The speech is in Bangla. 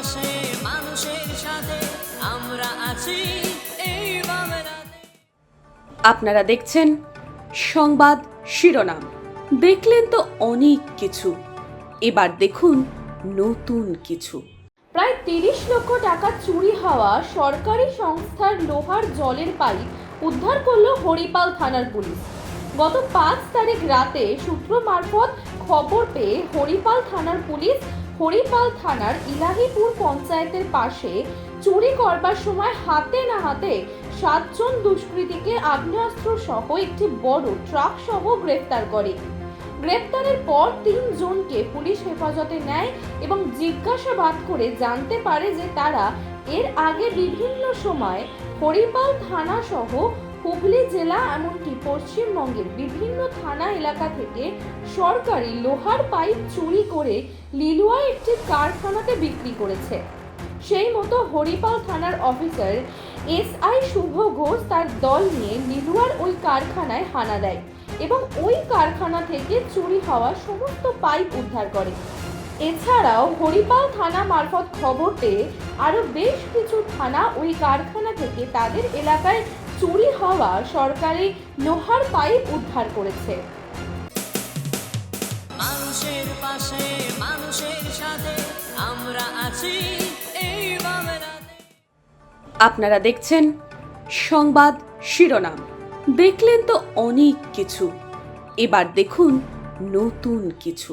পাশে মানুষের সাথে আমরা আছি। এই আপনারা দেখছেন সংবাদ শিরোনাম। দেখলেন তো অনেক কিছু। এবার দেখুন নতুন কিছু। প্রায় তিরিশ লক্ষ টাকা চুরি হওয়া সরকারি সংস্থার লোহার জলের পাইপ উদ্ধার করল হরিপাল থানার পুলিশ। গত পাঁচ তারিখ রাতে সূত্র মারফত খবর পেয়ে হরিপাল থানার পুলিশ হরিপাল থানার ইলাহিপুর পঞ্চায়েতের পাশে চুরি করবার সময় হাতে না হাতে সাতজন দুষ্কৃতীকে আগ্নেয়াস্ত্র সহ একটি বড় ট্রাক সহ গ্রেফতার করে। গ্রেপ্তারের পর তিনজনকে পুলিশ হেফাজতে নেয় এবং জিজ্ঞাসাবাদ করে জানতে পারে যে তারা এর আগে বিভিন্ন সময় হরিপাল থানা সহ হুগলি জেলা, এমনকি পশ্চিমবঙ্গের বিভিন্ন থানা এলাকা থেকে সরকারি লোহার পাইপ চুরি করে লিলুয়া একটি কারখানাতে বিক্রি করেছে। সেই মতো হরিপাল থানার officer S I Shubho Ghosh তার দল নিয়ে লিলুয়ার ওই কারখানায় হানা দেয় এবং ওই কারখানা থেকে চুরি হওয়া সমস্ত পাইপ উদ্ধার করে। এছাড়াও হরিপাল থানা মারফত খবর পেয়ে আরও বেশ কিছু থানা ওই কারখানা থেকে তাদের এলাকায় চুরি হওয়া সরকারি লোহার পাইপ উদ্ধার করেছে। মানুষের পাশে মানুষের সাথে আমরা আছি এই আপনারা দেখছেন সংবাদ শিরোনাম। দেখলেন তো অনেক কিছু। এবার দেখুন নতুন কিছু।